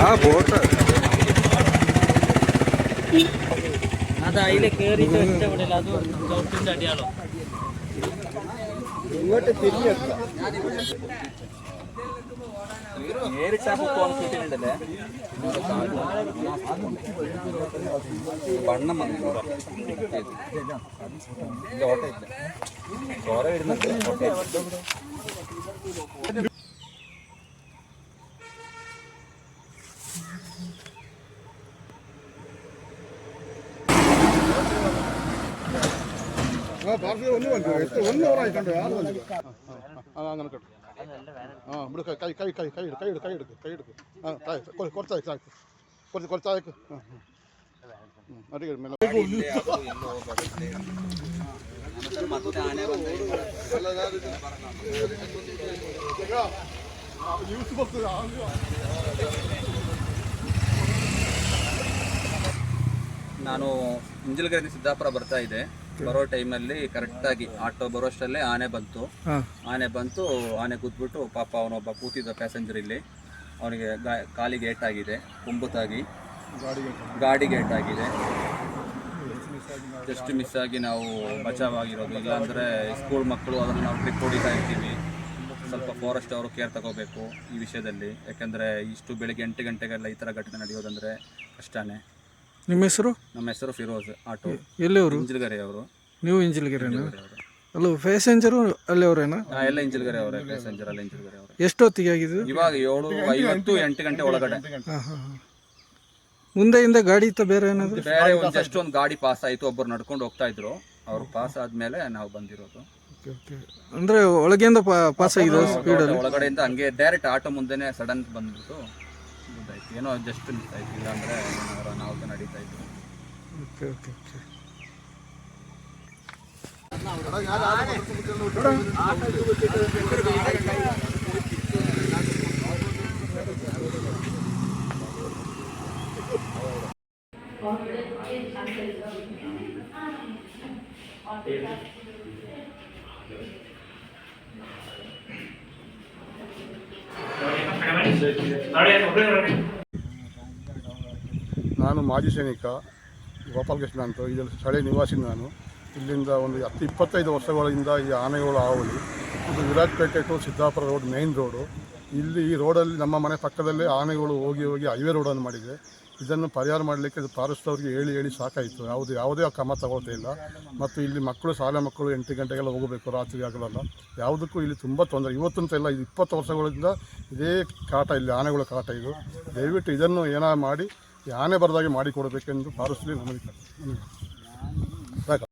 ആ ബോട്ട് അത് അതിലെ കേറി ഇഷ്ടപ്പെടില്ല അത് ചവിട്ടിന്റെ അടിയാളോ? ഇങ്ങോട്ട് തിരിഞ്ഞെടുക്കാം. നേരിട്ട് കോൺഫിഡന്റ് ഉണ്ടല്ലേ വണ്ണം ഒന്ന് വന്നു. എത്ര ഒന്ന് ഓറായിട്ടുണ്ട് ആറ് വന്നു. അതാ അങ്ങനെ കേട്ടോ. ಹಾಂ ಬಿಡು ಕೈ ಕೈ ಕೈ ಕೈ ಹಿಡು ಕೈ ಹಿಡು ಕೈ ಹಿಡು ಕೈ ಹಿಡು ಹಾಂ ಸಾಕು ಕೊಡ್ತಾ ಸಾಕು. ಕೊಡ್ತು ಕೊಡ್ತಾ ಸಾಕು. ಹಾಂ ಹ್ಞೂ ಅಡಿಗೆ ಮೇಲೆ ನಾನು ಮುಂಜಲ್ಗಡೆಯಿಂದ ಸಿದ್ದಾಪುರ ಬರ್ತಾ ಇದ್ದೆ. ಬರೋ ಟೈಮಲ್ಲಿ ಕರೆಕ್ಟಾಗಿ ಆಟೋ ಬರೋಷ್ಟಲ್ಲೇ ಆನೆ ಬಂತು. ಆನೆ ಬಂತು ಆನೆ ಕೂತ್ಬಿಟ್ಟು ಪಾಪ ಅವನೊಬ್ಬ ಕೂತಿದ್ದ ಪ್ಯಾಸೆಂಜರ್ ಇಲ್ಲಿ. ಅವನಿಗೆ ಗಾ- ಕಾಲಿಗೆ ಏಟಾಗಿದೆ ಕುಂಬುತಾಗಿ. ಗಾಡಿಗೆ ಏಟಾಗಿದೆ ಜಸ್ಟ್ ಮಿಸ್ ಆಗಿ ನಾವು ಬಚಾವ್ ಆಗಿರೋದು ಇಲ್ಲಾಂದರೆ ಸ್ಕೂಲ್ ಮಕ್ಕಳು ಅದನ್ನು ನಾವು ಟ್ರಿಪ್ ಹೊಡಿತಾ ಇರ್ತೀವಿ. ಸ್ವಲ್ಪ ಫಾರೆಸ್ಟ್ ಅವರು ಕೇರ್ ತಗೋಬೇಕು ಈ ವಿಷಯದಲ್ಲಿ. ಯಾಕೆಂದರೆ ಇಷ್ಟು ಬೆಳಿಗ್ಗೆ ಎಂಟು ಗಂಟೆಗೆಲ್ಲ ಈ ಥರ ಘಟನೆ ನಡೆಯೋದಂದರೆ ಕಷ್ಟನೇ. ನಿಮ್ಮ ಹೆಸರು? ನಮ್ಮ ಹೆಸರು ಫಿರೋಜ್ ಆಟೋ. ಎಲ್ಲಿಯವರು? ಇಂಜಿಲ್ಗರೆ ಅವರು ನೀವು ಇಂಜಿಲ್ಗೆರೆನಾ? ಅಲ್ಲೂ ಪ್ಯಾಸೆಂಜರು ಅಲ್ಲಿಯವರೇನಾ? ಆ, ಎಲ್ಲ ಇಂಜಿಲ್ಗರೆ ಅವರೇ ಪ್ಯಾಸೆಂಜರ್ ಎಲ್ಲ ಇಂಜಿಲ್ಗರೆ ಅವರೇ ಎಷ್ಟೊತ್ತಿಗೆ ಆಗಿದೆ ಇವಾಗ ಏಳು ಐವತ್ತು ಎಂಟು ಗಂಟೆ ಒಳಗಡೆ. ಹಾಂ ಹಾಂ ಹಾಂ. ಮುಂದೆಯಿಂದ ಗಾಡಿ ಇತ್ತು ಬೇರೆ ಏನಾದ್ರು? ಬೇರೆ ಒಂದು ಜಸ್ಟ್ ಒಂದು ಗಾಡಿ ಪಾಸ್ ಆಯಿತು ಒಬ್ಬರು ನಡ್ಕೊಂಡು ಹೋಗ್ತಾ ಇದ್ರು. ಅವ್ರು ಪಾಸ್ ಆದ್ಮೇಲೆ ನಾವು ಬಂದಿರೋದು. Okay okay. ಅಂದರೆ ಒಳಗಿಂದ ಪಾಸ್ ಆಗಿದೆ ಸ್ಪೀಡಲ್ಲಿ ಒಳಗಡೆಯಿಂದ ಹಂಗೆ ಡೈರೆಕ್ಟ್ ಆಟೋ ಮುಂದೆನೆ ಸಡನ್ ಬಂದ್ಬಿಟ್ಟು ಇದಾಯ್ತು ಏನೋ ಜಸ್ಟ್ ಮಿಸ್ ಇಲ್ಲಾಂದರೆ ಇಲ್ಲಾಂದ್ರೆ ನಾವು ನಡೀತಾ ಇತ್ತು. Okay okay okay. ನಾನು ಮಾಜಿ ಸೈನಿಕ ಗೋಪಾಲಕೃಷ್ಣ ಅಂತ ಇದರಲ್ಲಿ ಸ್ಥಳೀಯ ನಿವಾಸಿ ನಾನು. ಇಲ್ಲಿಂದ ಒಂದು ಹತ್ತು ಇಪ್ಪತ್ತೈದು ವರ್ಷಗಳಿಂದ ಈ ಆನೆಗಳು ಆವಳಿ ಇದು Virajpet to Siddapur road main road ಇಲ್ಲಿ ಈ ರೋಡಲ್ಲಿ ನಮ್ಮ ಮನೆ ಪಕ್ಕದಲ್ಲೇ ಆನೆಗಳು ಹೋಗಿ ಹೋಗಿ ಹೈವೇ ರೋಡನ್ನು ಮಾಡಿದೆ. ಇದನ್ನು ಪರಿಹಾರ ಮಾಡಲಿಕ್ಕೆ ಇದು ಫಾರೆಸ್ಟ್ ಅವರಿಗೆ ಹೇಳಿ ಹೇಳಿ ಸಾಕಾಯಿತು. ಯಾವುದು ಯಾವುದೇ ಕ್ರಮ ತಗೊಳ್ತಾ ಇಲ್ಲ. ಮತ್ತು ಇಲ್ಲಿ ಮಕ್ಕಳು, ಶಾಲೆ ಮಕ್ಕಳು ಎಂಟು ಗಂಟೆಗೆಲ್ಲ ಹೋಗಬೇಕು ರಾತ್ರಿ ಆಗಲಲ್ಲ ಯಾವುದಕ್ಕೂ ಇಲ್ಲಿ ತುಂಬ ತೊಂದರೆ. ಇವತ್ತಂತ ಇಲ್ಲ, ಇದು ಇಪ್ಪತ್ತು ವರ್ಷಗಳಿಂದ ಇದೇ ಕಾಟ ಇಲ್ಲಿ, ಆನೆಗಳ ಕಾಟ ಇದು. ದಯವಿಟ್ಟು ಇದನ್ನು ಏನೋ ಮಾಡಿ ಆನೆ ಬರದಾಗೆ ಮಾಡಿಕೊಡಬೇಕೆಂದು ಫಾರೆಸ್ಟ್ಲಿ ನಮಗೆ ಸಾಕು